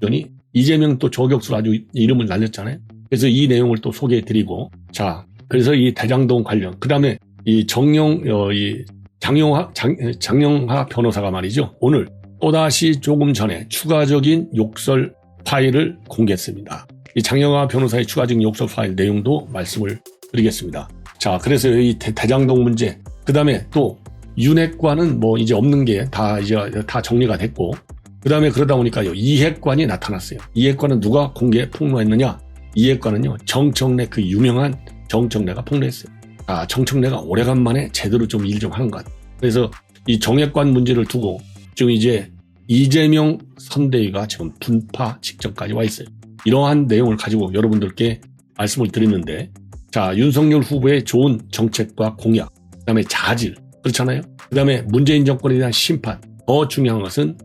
의원이 이재명 또 저격수로 아주 이름을 날렸잖아요. 그래서 이 내용을 또 소개해드리고 자 그래서 이 대장동 관련 그 다음에 이 정영 어, 이 장영하 장, 장영하 변호사가 말이죠 오늘 또다시 조금 전에 추가적인 욕설 파일을 공개했습니다. 이 장영하 변호사의 추가적인 욕설 파일 내용도 말씀을 드리겠습니다. 자 그래서 이 대, 대장동 문제 그 다음에 또 윤핵관은 뭐 이제 없는 게 다 이제 다 정리가 됐고 그 다음에 그러다 보니까요 이핵관이 나타났어요. 이핵관은 누가 공개 폭로했느냐? 이핵관은요 정청래 그 유명한 정청래가 폭로했어요. 아 정청래가 오래간만에 제대로 좀 일좀 하는 것. 그래서 이 정핵관 문제를 두고 지금 이제 이재명 선대위가 지금 분파 직전까지 와 있어요. 이러한 내용을 가지고 여러분들께 말씀을 드렸는데 자 윤석열 후보의 좋은 정책과 공약 그 다음에 자질 그렇잖아요. 그 다음에 문재인 정권에 대한 심판 더 중요한 것은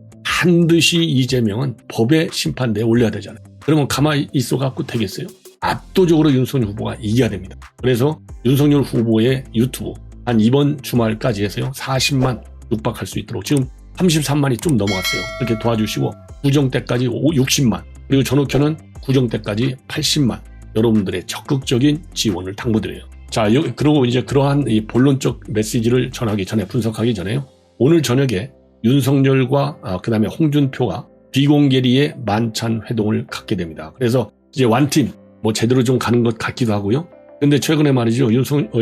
반드시 이재명은 법의 심판대에 올려야 되잖아요. 그러면 가만히 있어 갖고 되겠어요? 압도적으로 윤석열 후보가 이겨야 됩니다. 그래서 윤석열 후보의 유튜브 한 이번 주말까지 해서요 40만 육박할 수 있도록 지금 33만이 좀 넘어갔어요. 이렇게 도와주시고 구정 때까지 60만 그리고 전옥현은 구정 때까지 80만 여러분들의 적극적인 지원을 당부드려요. 자, 여, 그리고 이제 그러한 이 본론적 메시지를 전하기 전에 분석하기 전에요. 오늘 저녁에 윤석열과 아, 그다음에 홍준표가 비공개리의 만찬 회동을 갖게 됩니다. 그래서 이제 완팀 뭐 제대로 좀 가는 것 같기도 하고요. 근데 최근에 말이죠. 윤석 어,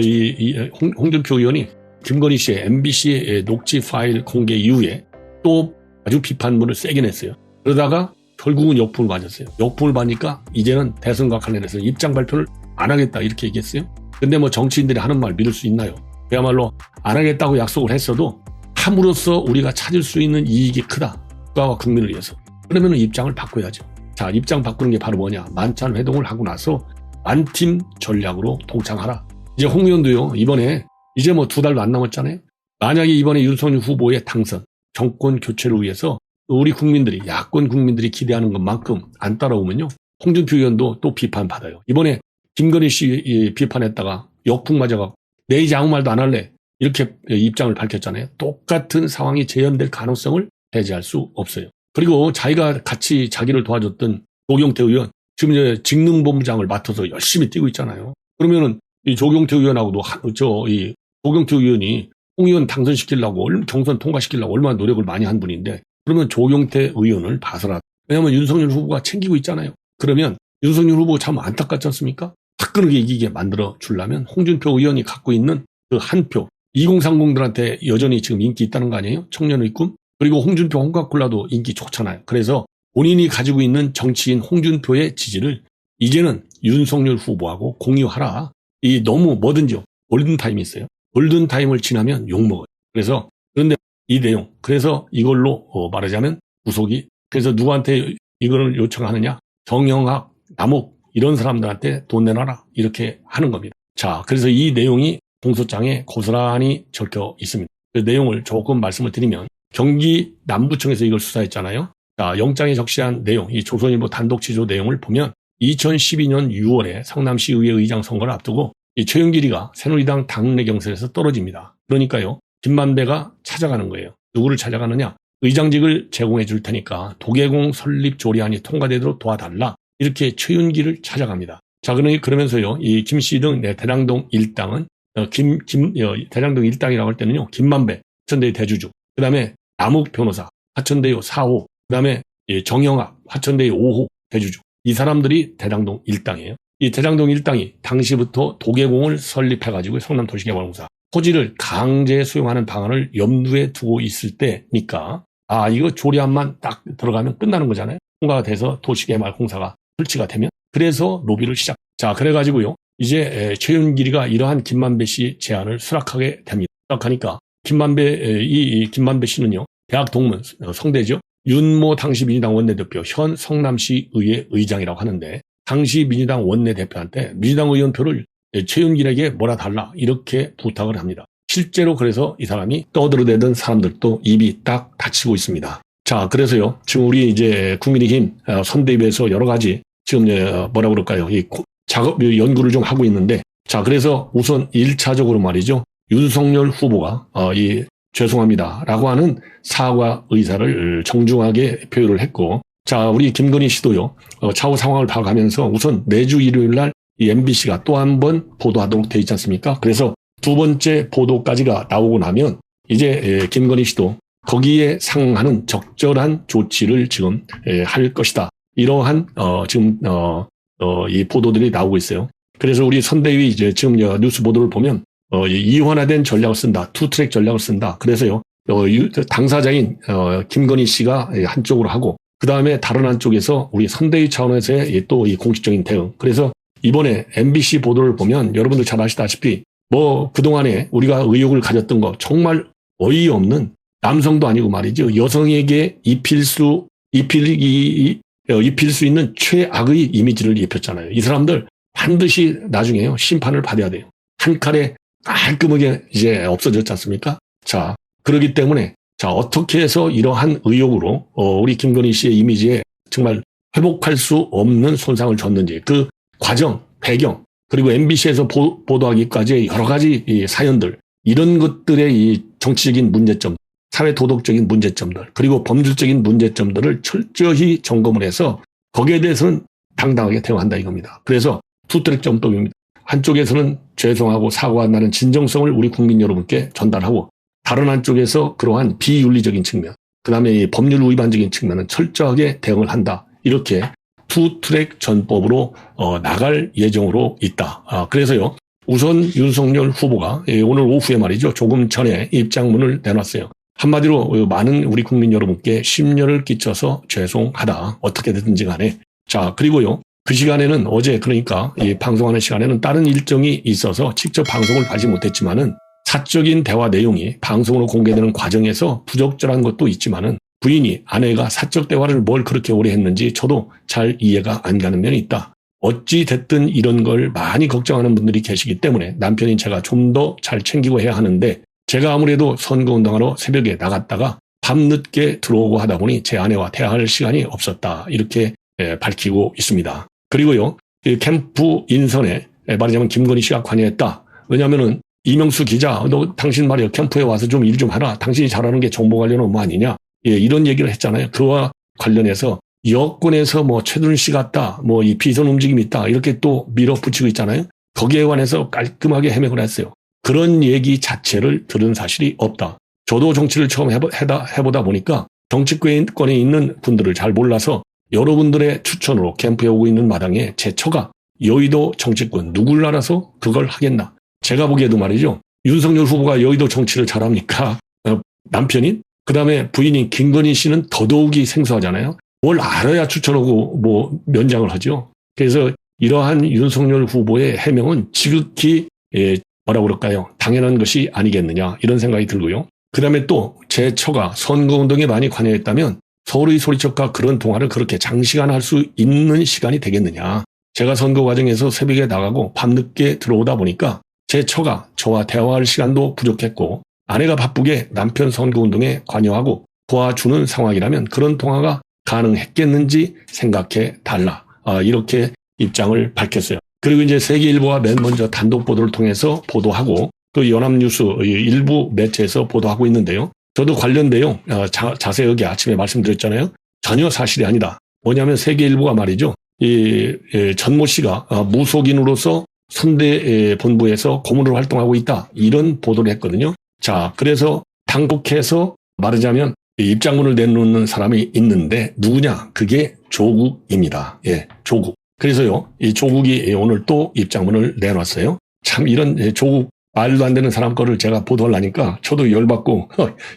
홍준표 의원이 김건희 씨의 MBC의 녹취 파일 공개 이후에 또 아주 비판문을 세게 냈어요. 그러다가 결국은 역풍을 맞았어요. 역풍을 맞으니까 이제는 대선과 관련해서 입장 발표를 안 하겠다 이렇게 얘기했어요. 근데 뭐 정치인들이 하는 말 믿을 수 있나요? 그야말로 안 하겠다고 약속을 했어도 함으로써 우리가 찾을 수 있는 이익이 크다. 국가와 국민을 위해서. 그러면 입장을 바꿔야죠. 자, 입장 바꾸는 게 바로 뭐냐? 만찬 회동을 하고 나서 만팀 전략으로 동참하라. 이제 홍 의원도요, 이번에 이제 뭐 두 달도 안 남았잖아요. 만약에 이번에 윤석열 후보의 당선, 정권 교체를 위해서 우리 국민들이, 야권 국민들이 기대하는 것만큼 안 따라오면요. 홍준표 의원도 또 비판받아요. 이번에 김건희 씨 비판했다가 역풍 맞아가 내 이제 아무 말도 안 할래. 이렇게 입장을 밝혔잖아요. 똑같은 상황이 재현될 가능성을 배제할 수 없어요. 그리고 자기가 같이 자기를 도와줬던 조경태 의원, 지금 이제 직능본부장을 맡아서 열심히 뛰고 있잖아요. 그러면은 이 조경태 의원하고도 저 이 조경태 의원이 홍 의원 당선시키려고 경선 통과시키려고 얼마나 노력을 많이 한 분인데 그러면 조경태 의원을 봐서라. 왜냐하면 윤석열 후보가 챙기고 있잖아요. 그러면 윤석열 후보 참 안타깝지 않습니까? 화끈하게 이기게 만들어 주려면 홍준표 의원이 갖고 있는 그 한 표, 2030들한테 여전히 지금 인기 있다는 거 아니에요? 청년의 꿈? 그리고 홍준표, 홍카콜라도 인기 좋잖아요. 그래서 본인이 가지고 있는 정치인 홍준표의 지지를 이제는 윤석열 후보하고 공유하라. 이 너무 뭐든지요. 골든타임이 있어요. 골든타임을 지나면 욕먹어요. 그래서 그런데 이 내용, 그래서 이걸로 어 말하자면 구속이, 그래서 누구한테 이거를 요청하느냐? 정영학, 남욱 이런 사람들한테 돈 내놔라. 이렇게 하는 겁니다. 자, 그래서 이 내용이 공소장에 고스란히 적혀 있습니다. 그 내용을 조금 말씀을 드리면 경기 남부청에서 이걸 수사했잖아요. 자, 영장에 적시한 내용, 이 조선일보 단독 지조 내용을 보면 2012년 6월에 성남시 의회 의장 선거를 앞두고 이 최윤길이가 새누리당 당내 경선에서 떨어집니다. 그러니까요, 김만배가 찾아가는 거예요. 누구를 찾아가느냐? 의장직을 제공해 줄 테니까 도계공 설립 조례안이 통과되도록 도와달라. 이렇게 최윤길을 찾아갑니다. 자, 그러면서요, 이 김씨 등 네, 대랑동 일당은 어, 김, 김, 어, 대장동 일당이라고 할 때는요, 김만배, 하천대의 대주주, 그 다음에 남욱 변호사, 하천대의 4호, 그 다음에 정영학, 하천대의 5호 대주주. 이 사람들이 대장동 일당이에요. 이 대장동 일당이 당시부터 도계공을 설립해가지고 성남도시개발공사 토지를 강제 수용하는 방안을 염두에 두고 있을 때니까, 아, 이거 조례안만 딱 들어가면 끝나는 거잖아요. 통과가 돼서 도시개발공사가 설치가 되면. 그래서 로비를 시작. 자, 그래가지고요. 이제 최윤길이가 이러한 김만배 씨 제안을 수락하게 됩니다. 수락하니까 김만배 이 김만배 씨는요 대학 동문 어, 성대죠 윤모 당시 민주당 원내대표 현 성남시 의회 의장이라고 하는데 당시 민주당 원내대표한테 민주당 의원표를 최윤길에게 몰아달라 이렇게 부탁을 합니다. 실제로 그래서 이 사람이 떠들어대던 사람들도 입이 딱 닫히고 있습니다. 자, 그래서요, 지금 우리 이제 국민의힘 어, 선대위에서 여러 가지 지금 뭐라 그럴까요? 이 작업, 연구를 좀 하고 있는데, 자, 그래서 우선 1차적으로 말이죠. 윤석열 후보가, 어, 이, 죄송합니다. 라고 하는 사과 의사를 정중하게 표현을 했고, 자, 우리 김건희 씨도요, 어, 차후 상황을 봐가면서 우선 매주 일요일 날 이 MBC가 또 한 번 보도하도록 돼 있지 않습니까? 그래서 두 번째 보도까지가 나오고 나면 이제 예, 김건희 씨도 거기에 상응하는 적절한 조치를 지금 예, 할 것이다. 이러한 어, 지금 어, 어, 이 보도들이 나오고 있어요. 그래서 우리 선대위 이제 지금 여 뉴스 보도를 보면 어, 이 이원화된 전략을 쓴다, 투 트랙 전략을 쓴다. 그래서요 어, 유- 당사자인 어, 김건희 씨가 예, 한쪽으로 하고 그 다음에 다른 한쪽에서 우리 선대위 차원에서의 또 이 공식적인 대응. 그래서 이번에 MBC 보도를 보면 여러분들 잘 아시다시피 뭐 그동안에 우리가 의혹을 가졌던 거 정말 어이없는 남성도 아니고 말이죠. 여성에게 입힐 수, 입힐, 어, 입힐 수 있는 최악의 이미지를 입혔잖아요. 이 사람들 반드시 나중에요. 심판을 받아야 돼요. 한 칼에 깔끔하게 이제 없어졌지 않습니까? 자, 그러기 때문에 자, 어떻게 해서 이러한 의혹으로 어, 우리 김건희 씨의 이미지에 정말 회복할 수 없는 손상을 줬는지 그 과정, 배경, 그리고 MBC에서 보, 보도하기까지의 여러 가지 이 사연들, 이런 것들의 이 정치적인 문제점, 사회 도덕적인 문제점들, 그리고 법률적인 문제점들을 철저히 점검을 해서 거기에 대해서는 당당하게 대응한다 이겁니다. 그래서 투트랙 점법입니다. 한쪽에서는 죄송하고 사과한다는 진정성을 우리 국민 여러분께 전달하고 다른 한쪽에서 그러한 비윤리적인 측면, 그 다음에 법률 위반적인 측면은 철저하게 대응을 한다. 이렇게 투트랙 전법으로 어, 나갈 예정으로 있다. 아, 그래서요. 우선 윤석열 후보가 예, 오늘 오후에 말이죠. 조금 전에 입장문을 내놨어요. 한마디로 어, 많은 우리 국민 여러분께 심려를 끼쳐서 죄송하다. 어떻게 됐든지 간에. 자, 그리고요. 그 시간에는 어제 그러니까 이 방송하는 시간에는 다른 일정이 있어서 직접 방송을 하지 못했지만은 사적인 대화 내용이 방송으로 공개되는 과정에서 부적절한 것도 있지만은 부인이 아내가 사적 대화를 뭘 그렇게 오래 했는지 저도 잘 이해가 안 가는 면이 있다. 어찌 됐든 이런 걸 많이 걱정하는 분들이 계시기 때문에 남편인 제가 좀 더 잘 챙기고 해야 하는데 제가 아무래도 선거운동하러 새벽에 나갔다가 밤늦게 들어오고 하다 보니 제 아내와 대화할 시간이 없었다. 이렇게 예, 밝히고 있습니다. 그리고요, 이 캠프 인선에 예, 말하자면 김건희 씨가 관여했다. 왜냐면은 이명수 기자, 너 당신 말이야 캠프에 와서 좀일좀 하라. 당신이 잘하는 게 정보 관련 업무 아니냐? 예, 이런 얘기를 했잖아요. 그와 관련해서 여권에서 뭐 최순 씨 같다, 뭐 이 비선 움직임이 있다 이렇게 또 밀어붙이고 있잖아요. 거기에 관해서 깔끔하게 해명을 했어요. 그런 얘기 자체를 들은 사실이 없다. 저도 정치를 처음 해보, 해다, 해보다 보니까 정치권에 있는 분들을 잘 몰라서 여러분들의 추천으로 캠프에 오고 있는 마당에 제 처가 여의도 정치권 누굴 알아서 그걸 하겠나. 제가 보기에도 말이죠. 윤석열 후보가 여의도 정치를 잘합니까? 어, 남편인? 그 다음에 부인인 김건희 씨는 더더욱이 생소하잖아요. 뭘 알아야 추천하고 뭐 면장을 하죠. 그래서 이러한 윤석열 후보의 해명은 지극히 예, 뭐라 그럴까요? 당연한 것이 아니겠느냐 이런 생각이 들고요. 그 다음에 또 제 처가 선거운동에 많이 관여했다면 서울의 소리쳤과 그런 동화를 그렇게 장시간 할 수 있는 시간이 되겠느냐. 제가 선거 과정에서 새벽에 나가고 밤늦게 들어오다 보니까 제 처가 저와 대화할 시간도 부족했고 아내가 바쁘게 남편 선거운동에 관여하고 도와주는 상황이라면 그런 통화가 가능했겠는지 생각해 달라. 아, 이렇게 입장을 밝혔어요. 그리고 이제 세계일보가 맨 먼저 단독 보도를 통해서 보도하고 또 연합뉴스 일부 매체에서 보도하고 있는데요. 저도 관련돼요. 어, 자, 자세하게 아침에 말씀드렸잖아요. 전혀 사실이 아니다. 뭐냐면 세계일보가 말이죠. 이, 이 전모 씨가 어, 무속인으로서 선대 본부에서 고문으로 활동하고 있다. 이런 보도를 했거든요. 자, 그래서 당국해서 말하자면 입장문을 내놓는 사람이 있는데 누구냐? 그게 조국입니다. 예, 조국. 그래서요, 이 조국이 오늘 또 입장문을 내놨어요. 참 이런 조국 말도 안 되는 사람 거를 제가 보도하려니까 저도 열받고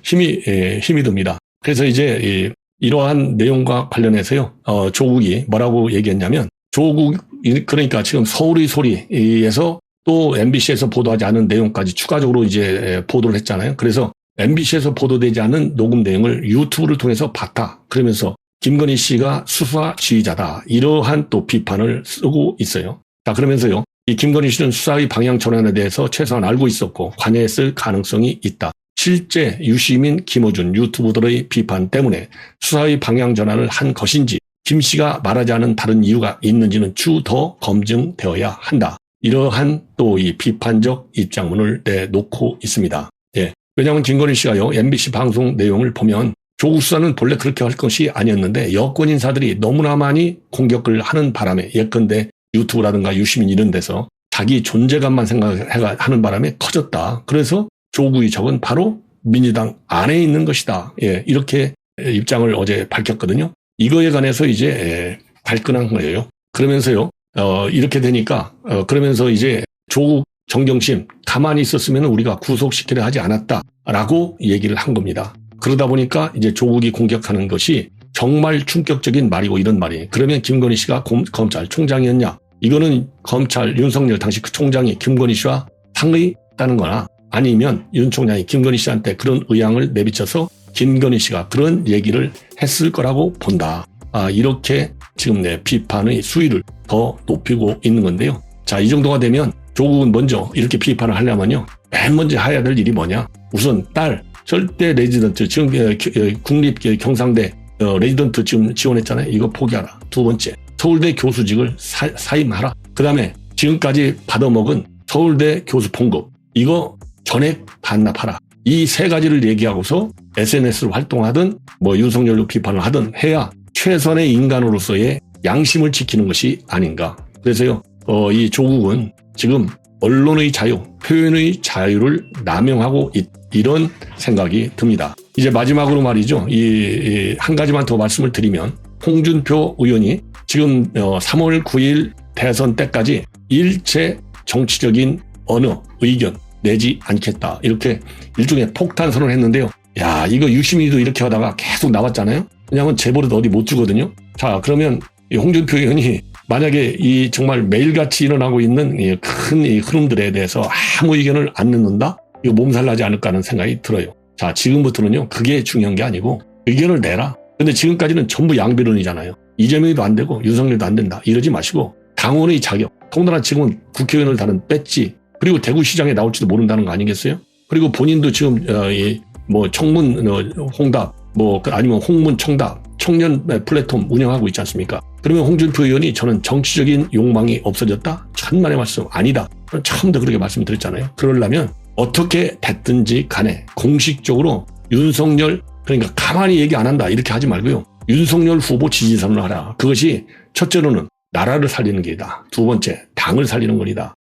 힘이 예, 힘이 듭니다. 그래서 이제 이, 러한 내용과 관련해서요, 어, 조국이 뭐라고 얘기했냐면 조국 그러니까 지금 서울의 소리에서 또 MBC에서 보도하지 않은 내용까지 추가적으로 이제 보도를 했잖아요. 그래서 MBC에서 보도되지 않은 녹음 내용을 유튜브를 통해서 봤다. 그러면서 김건희 씨가 수사 지휘자다. 이러한 또 비판을 쓰고 있어요. 자, 그러면서요. 이 김건희 씨는 수사의 방향 전환에 대해서 최소한 알고 있었고 관여했을 가능성이 있다. 실제 유시민, 김호준 유튜브들의 비판 때문에 수사의 방향 전환을 한 것인지 김 씨가 말하지 않은 다른 이유가 있는지는 추 더 검증되어야 한다. 이러한 또 이 비판적 입장문을 내놓고 있습니다. 예. 왜냐하면 김건희 씨가요, MBC 방송 내용을 보면 조국 수사는 본래 그렇게 할 것이 아니었는데 여권 인사들이 너무나 많이 공격을 하는 바람에 예컨대 유튜브라든가 유시민 이런 데서 자기 존재감만 생각하는 바람에 커졌다. 그래서 조국의 적은 바로 민주당 안에 있는 것이다. 예, 이렇게 입장을 어제 밝혔거든요. 이거에 관해서 이제 예, 발끈한 거예요. 그러면서요, 어, 이렇게 되니까, 어, 그러면서 이제 조국 정경심 가만히 있었으면 우리가 구속시키려 하지 않았다라고 얘기를 한 겁니다. 그러다 보니까 이제 조국이 공격하는 것이 정말 충격적인 말이고 이런 말이에요. 그러면 김건희 씨가 검, 검찰총장이었냐? 이거는 검찰 윤석열 당시 그 총장이 김건희 씨와 상의했다는 거나 아니면 윤 총장이 김건희 씨한테 그런 의향을 내비쳐서 김건희 씨가 그런 얘기를 했을 거라고 본다. 아, 이렇게 지금 내 비판의 수위를 더 높이고 있는 건데요. 자, 이 정도가 되면 조국은 먼저 이렇게 비판을 하려면요. 맨 먼저 해야 될 일이 뭐냐? 우선 딸, 절대 레지던트, 지금 어, 겨- 어, 국립 경상대 어, 레지던트 지금 지원했잖아요. 이거 포기하라. 두 번째, 서울대 교수직을 사, 사임하라. 그 다음에 지금까지 받아먹은 서울대 교수 봉급, 이거 전액 반납하라. 이 세 가지를 얘기하고서 SNS로 활동하든 뭐 윤석열로 비판을 하든 해야 최선의 인간으로서의 양심을 지키는 것이 아닌가. 그래서요, 어, 이 조국은 지금 언론의 자유, 표현의 자유를 남용하고 있, 이런 생각이 듭니다. 이제 마지막으로 말이죠. 이 한 가지만 더 말씀을 드리면 홍준표 의원이 지금 어, 3월 9일 대선 때까지 일체 정치적인 언어, 의견 내지 않겠다. 이렇게 일종의 폭탄 선언을 했는데요. 야, 이거 유시민이도 이렇게 하다가 계속 나왔잖아요. 왜냐하면 재벌은 어디 못 주거든요. 자, 그러면 이 홍준표 의원이 만약에 이 정말 매일같이 일어나고 있는 이큰이 흐름들에 대해서 아무 의견을 안 넣는다? 이거 몸살 나지 않을까 하는 생각이 들어요. 자, 지금부터는요, 그게 중요한 게 아니고 의견을 내라. 근데 지금까지는 전부 양비론이잖아요. 이재명이도 안 되고 윤석열도 안 된다. 이러지 마시고 당원의 자격. 더군다나 지금은 국회의원을 다는 배지 그리고 대구시장에 나올지도 모른다는 거 아니겠어요? 그리고 본인도 지금 어, 이, 뭐 청문 어, 홍답 뭐그 아니면 홍문 청답 청년 플랫폼 운영하고 있지 않습니까? 그러면 홍준표 의원이 저는 정치적인 욕망이 없어졌다? 천만의 말씀 아니다. 저는 처음부터 그렇게 말씀드렸잖아요. 그러려면 어떻게 됐든지 간에 공식적으로 윤석열 그러니까 가만히 얘기 안 한다 이렇게 하지 말고요. 윤석열 후보 지지선을 하라. 그것이 첫째로는 나라를 살리는 길이다. 두 번째, 당을 살리는 거리다.